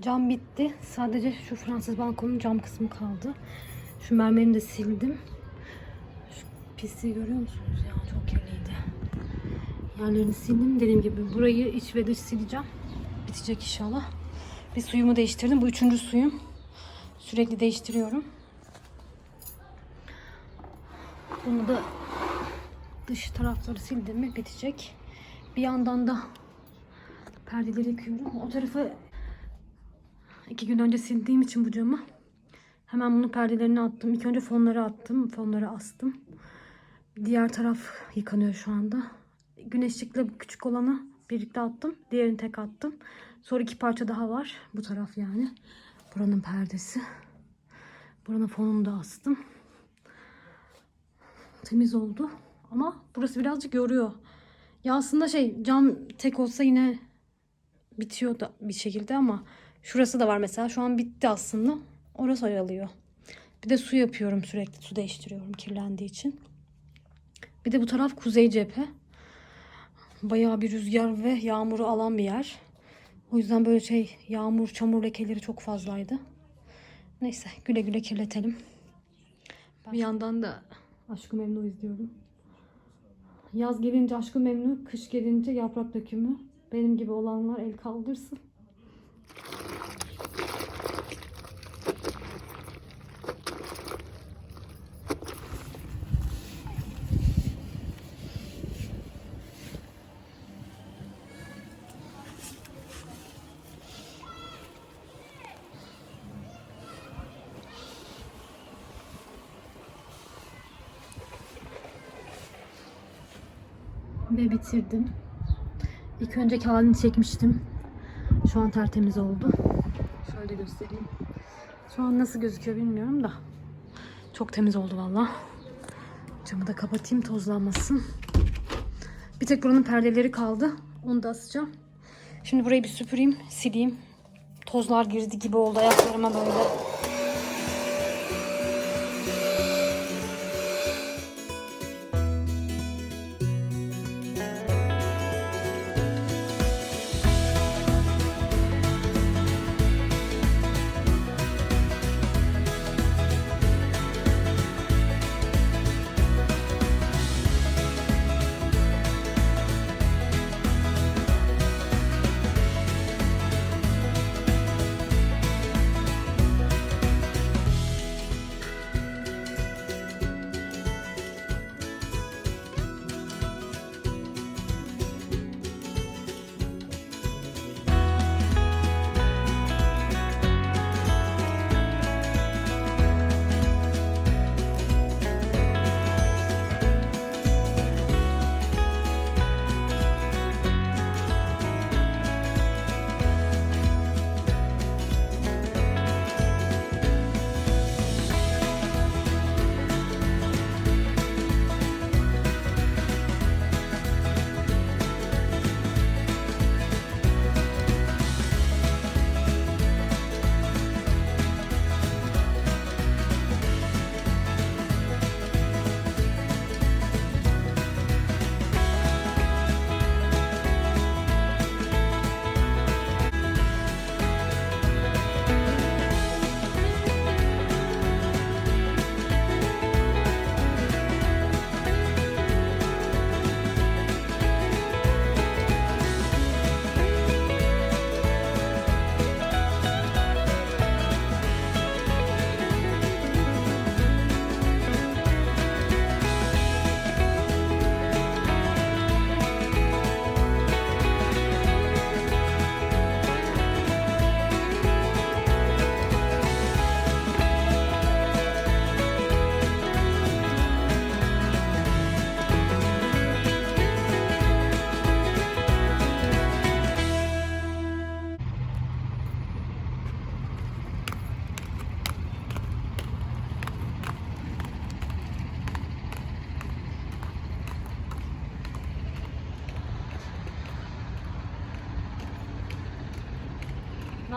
Cam bitti. Sadece şu Fransız balkonun cam kısmı kaldı. Şu mermerini de sildim. Şu pisliği görüyor musunuz ya? Çok kirliydi. Yerlerini sildim. Dediğim gibi burayı iç ve dış sileceğim. Bitecek inşallah. Bir suyumu değiştirdim. Bu üçüncü suyum. Sürekli değiştiriyorum. Bunu da dış tarafları sildim mi bitecek. Bir yandan da perdeleri yıkıyorum. O tarafı iki gün önce sildiğim için bu camı hemen bunun perdelerini attım. İlk önce fonları attım. Fonları astım. Diğer taraf yıkanıyor şu anda. Güneşlikle küçük olanı birlikte attım. Diğerini tek attım. Sonra iki parça daha var. Bu taraf yani. Buranın perdesi. Buranın fonunu da astım. Temiz oldu. Ama burası birazcık yoruyor. Ya aslında şey cam tek olsa yine bitiyor da bir şekilde ama şurası da var mesela. Şu an bitti aslında. Orası oyalıyor. Bir de su yapıyorum sürekli. Su değiştiriyorum kirlendiği için. Bir de bu taraf kuzey cephe. Bayağı bir rüzgar ve yağmuru alan bir yer. O yüzden böyle şey yağmur, çamur lekeleri çok fazlaydı. Neyse güle güle kirletelim. Bir yandan da Aşkı Memnu izliyorum. Yaz gelince Aşkı Memnu, kış gelince yaprak dökümü. Benim gibi olanlar el kaldırsın. Ve bitirdim. İlk önceki halini çekmiştim. Şu an tertemiz oldu. Şöyle göstereyim. Şu an nasıl gözüküyor bilmiyorum da. Çok temiz oldu valla. Camı da kapatayım tozlanmasın. Bir tek buranın perdeleri kaldı. Onu da asacağım. Şimdi burayı bir süpüreyim, sileyim. Tozlar girdi gibi oldu ayaklarıma böyle.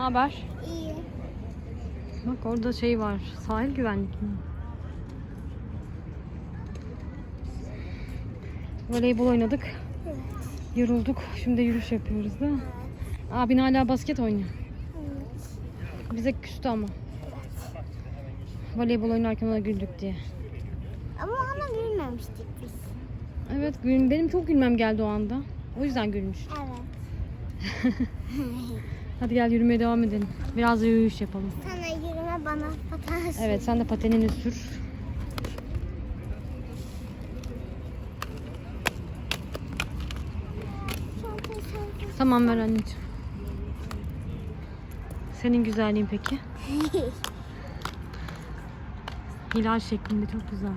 Ne haber? İyi. Bak orada şey var. Sahil güvenlik mi? Voleybol oynadık. Evet. Yorulduk. Şimdi yürüyüş yapıyoruz değil mi? Abin hala basket oynuyor. Evet. bize küstü ama. Voleybol oynarken ona güldük diye. Ama ona gülmemiştik biz. Evet gül, benim çok gülmem geldi o anda. O yüzden gülmüş. Evet. Hadi gel yürümeye devam edelim. Biraz da yürüyüş yapalım. Sana yürüme bana paten sür. Evet sen de patenini sür. Tamam ver anneciğim. Senin güzelliğin peki? Hilal şeklinde çok güzel.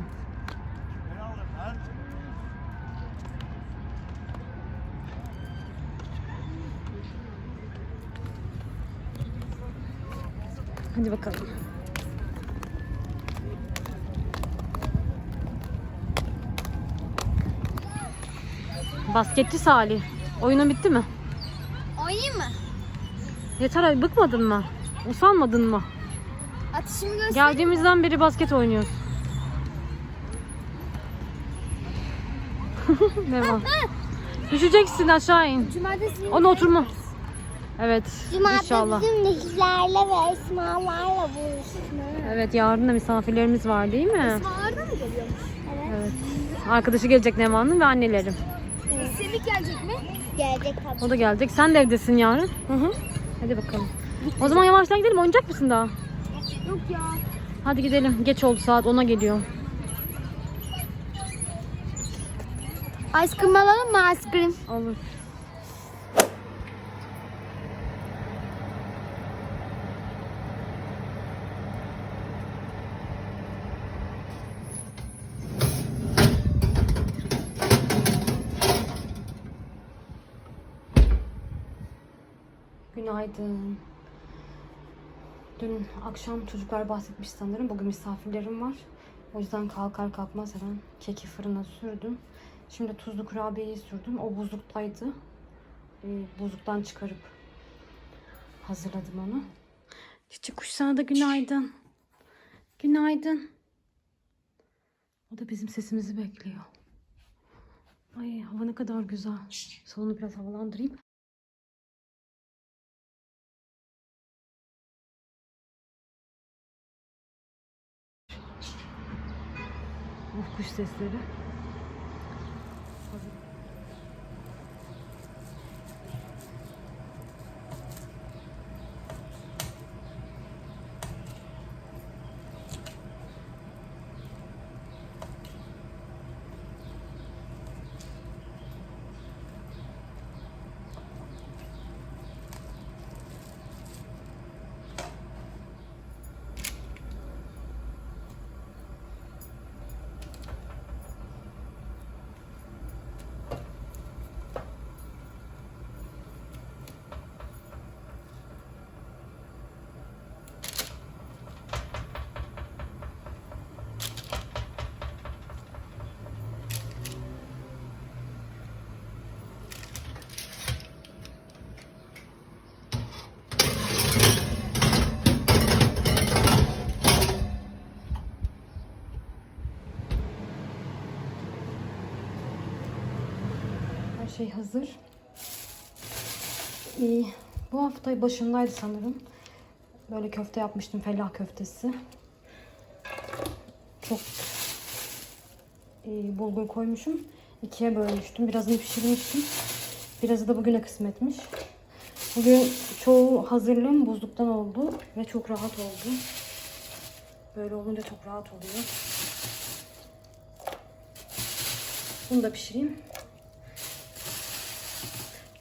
Hadi bakalım. Basketçi Salih. Oyunun bitti mi? Oynayayım mı? Yeter abi bıkmadın mı? Usanmadın mı? Atışımı göster. Geldiğimizden beri basket oynuyoruz. ne var? Düşeceksin aşağı in. Cumartesi. Ona oturma. Evet Cumartesi inşallah. bizim Nehirlerle ve Esmalarla buluşma. Evet yarın da misafirlerimiz var değil mi? Esmalar da mı geliyormuş? Evet. Evet. Arkadaşı gelecek Nevan'ın ve annelerim. Sevik gelecek mi? Gelecek tabii. O da gelecek. Sen de evdesin yarın. Hı hı. Hadi bakalım. O zaman yavaştan gidelim. Oynayacak mısın daha? Yok ya. Hadi gidelim. Geç oldu saat 10'a geliyor. Ice cream alalım mı ice cream? Olur. Günaydın. Dün akşam çocuklar bahsetmiş sanırım. Bugün misafirlerim var. O yüzden kalkar kalkmaz hemen keki fırına sürdüm. Şimdi tuzlu kurabiyeyi sürdüm. O buzluktaydı. Ee, buzluktan çıkarıp hazırladım onu. Çiçek kuş sana da günaydın. Günaydın. O da bizim sesimizi bekliyor. Ay hava ne kadar güzel. Salonu biraz havalandırayım. Oh, kuş sesleri. Şey hazır. Ee, bu hafta başındaydı sanırım. Böyle köfte yapmıştım. Fellah köftesi. Çok e, bulgur koymuşum. İkiye bölmüştüm. Birazını pişirmiştim. Birazı da bugüne kısmetmiş. Bugün çoğu hazırlığım buzluktan oldu. Ve çok rahat oldu. Böyle olunca çok rahat oluyor. Bunu da pişireyim.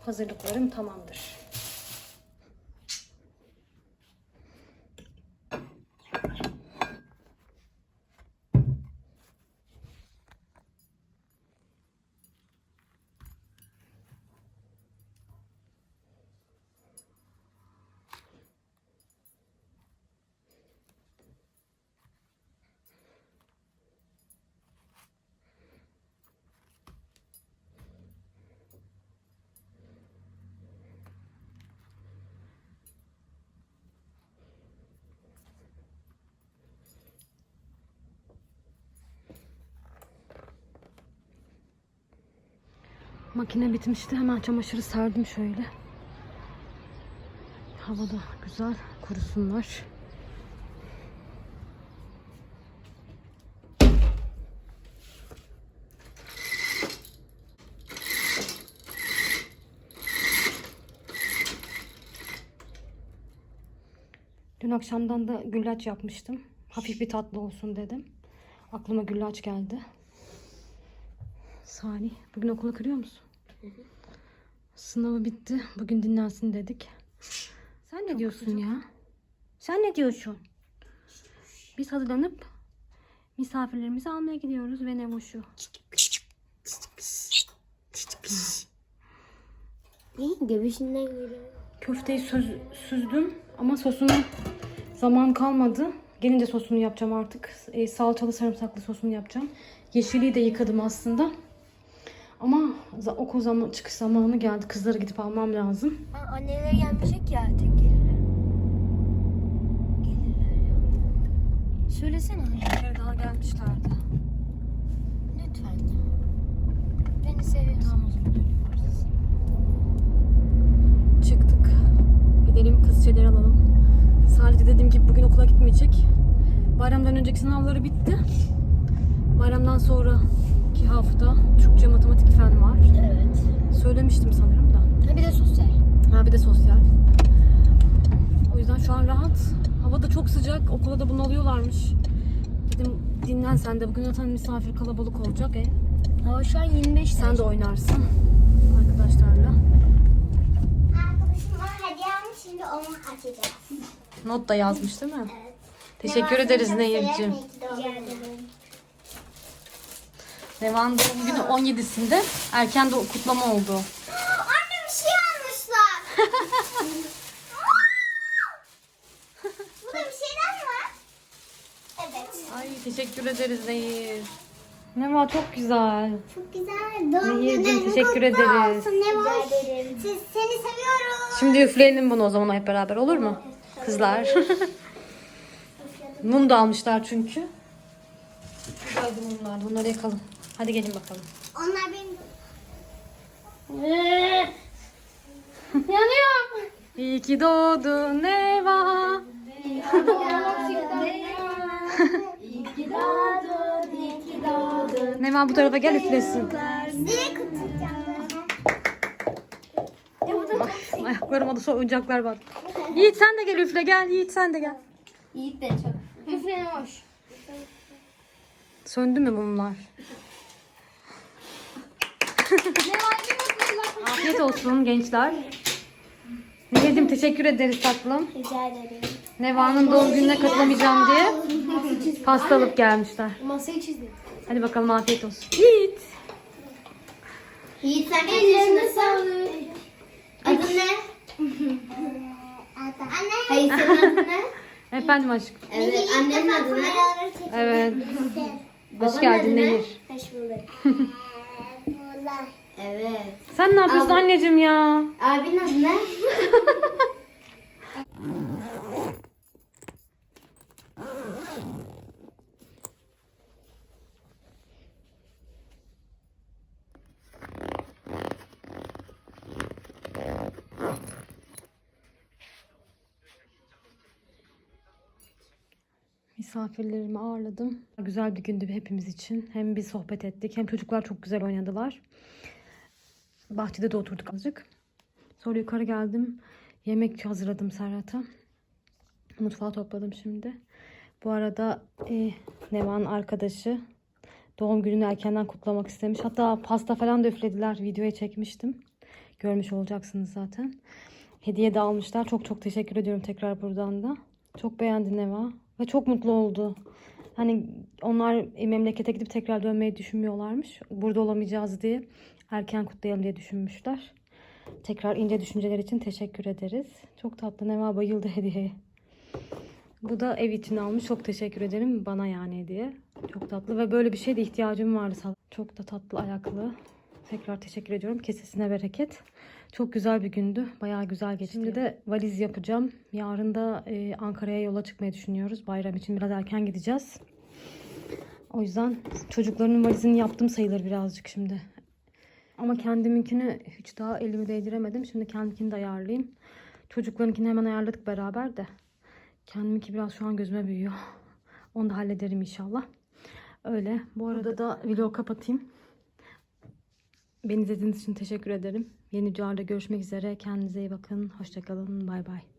Hazırlıklarım tamamdır. Makine bitmişti. Hemen çamaşırı serdim şöyle. Hava da güzel. Kurusunlar. Dün akşamdan da güllaç yapmıştım. Hafif bir tatlı olsun dedim. Aklıma güllaç geldi. Salih, bugün okula kırıyor musun? Sınavı bitti. Bugün dinlensin dedik. Sen ne diyorsun ya? Sen ne diyorsun? Biz hazırlanıp misafirlerimizi almaya gidiyoruz ve ne şu? İyi göbüşünden geliyor. Köfteyi söz, süzdüm ama sosunu zaman kalmadı. Gelince sosunu yapacağım artık. E, salçalı sarımsaklı sosunu yapacağım. Yeşiliği de yıkadım aslında. Ama za- okul zaman çıkış zamanı geldi. Kızlara gidip almam lazım. Ha, anneler gelmeyecek ya tek gelirler. Gelirler ya. Söylesene. Kere daha gelmişlerdi. Lütfen ya. Beni seviyorsun. Tamam o zaman öyle yaparız. Çıktık. Gidelim kız şeyleri alalım. De dediğim gibi bugün okula gitmeyecek. Bayramdan önceki sınavları bitti. Bayramdan sonraki hafta Türkçe, matematik, fen var. Evet. Söylemiştim sanırım da. Ha bir de sosyal. Ha bir de sosyal. O yüzden şu an rahat. Hava da çok sıcak. Okula da bunu alıyorlarmış. Dedim dinlen sen de. Bugün zaten misafir kalabalık olacak. E, Hava şu an 25 sen de oynarsın arkadaşlarla. Arkadaşım bana hediye almış şimdi onu açacağız. Not da yazmış değil mi? Evet. Teşekkür ederiz Nehir'cim. severim, iyi ki doğdun. Nevan doğum günü 17'sinde erken de kutlama oldu. Anne bir şey almışlar. Burada bir şeyler mi var? Evet. Ay teşekkür ederiz Nehir. Neva çok güzel. Çok güzel. Doğum Nehir'cim, günün teşekkür kutlu ederiz. olsun. Ne var? Siz, seni seviyorum. Şimdi üfleyelim bunu o zaman hep beraber olur mu? Kızlar. Mum da almışlar çünkü. Güzeldi mumlar. Bunları yakalım. Hadi gelin bakalım. Onlar benim. Yanıyorum. İyi ki doğdun Neva. Neva bu tarafa gel üflesin. Direkt kutlayacağım. Ay, ayaklarıma da so oyuncaklar var. Yiğit sen de gel üfle gel. Yiğit sen de gel. Yiğit de çok. Üfleyin hoş. Söndü mü mumlar? Afiyet olsun gençler. Nehir'cim teşekkür ederiz tatlım. Rica ederim. Neva'nın doğum gününe katılamayacağım diye pasta alıp gelmişler. Masayı çizdim. Hadi bakalım afiyet olsun. Yiğit. Yiğit sen kaç yaşındasın? Adın ne? Anne. Hayır senin adın ne? Efendim aşkım. Evet annenin adı ne? Evet. Hoş geldin? Nehir. Hoş bulduk. evet. Sen ne yapıyorsun Abi. anneciğim ya? Abinin adı ne? Misafirlerimi ağırladım. Güzel bir gündü hepimiz için. Hem bir sohbet ettik hem çocuklar çok güzel oynadılar. Bahçede de oturduk azıcık. Sonra yukarı geldim. Yemek hazırladım Serhat'a. Mutfağı topladım şimdi. Bu arada e, Nevan arkadaşı doğum gününü erkenden kutlamak istemiş. Hatta pasta falan da üflediler. Videoya çekmiştim. Görmüş olacaksınız zaten. Hediye de almışlar. Çok çok teşekkür ediyorum tekrar buradan da. Çok beğendi Neva. Ve çok mutlu oldu. Hani onlar memlekete gidip tekrar dönmeyi düşünmüyorlarmış. Burada olamayacağız diye erken kutlayalım diye düşünmüşler. Tekrar ince düşünceler için teşekkür ederiz. Çok tatlı. Neva bayıldı hediyeye. Bu da ev için almış. Çok teşekkür ederim. Bana yani hediye. Çok tatlı ve böyle bir şeye de ihtiyacım vardı. Çok da tatlı ayaklı. Tekrar teşekkür ediyorum. Kesesine bereket. Çok güzel bir gündü. Bayağı güzel geçti. Şimdi de valiz yapacağım. Yarın da e, Ankara'ya yola çıkmayı düşünüyoruz. Bayram için biraz erken gideceğiz. O yüzden çocukların valizini yaptım sayılır birazcık şimdi. Ama kendiminkini hiç daha elimi değdiremedim. Şimdi kendimkini de ayarlayayım. Çocuklarınkini hemen ayarladık beraber de. Kendiminki biraz şu an gözüme büyüyor. Onu da hallederim inşallah. Öyle. Bu arada da vlog kapatayım. Beni izlediğiniz için teşekkür ederim. Yeni videolarda görüşmek üzere. Kendinize iyi bakın. Hoşçakalın. Bay bay.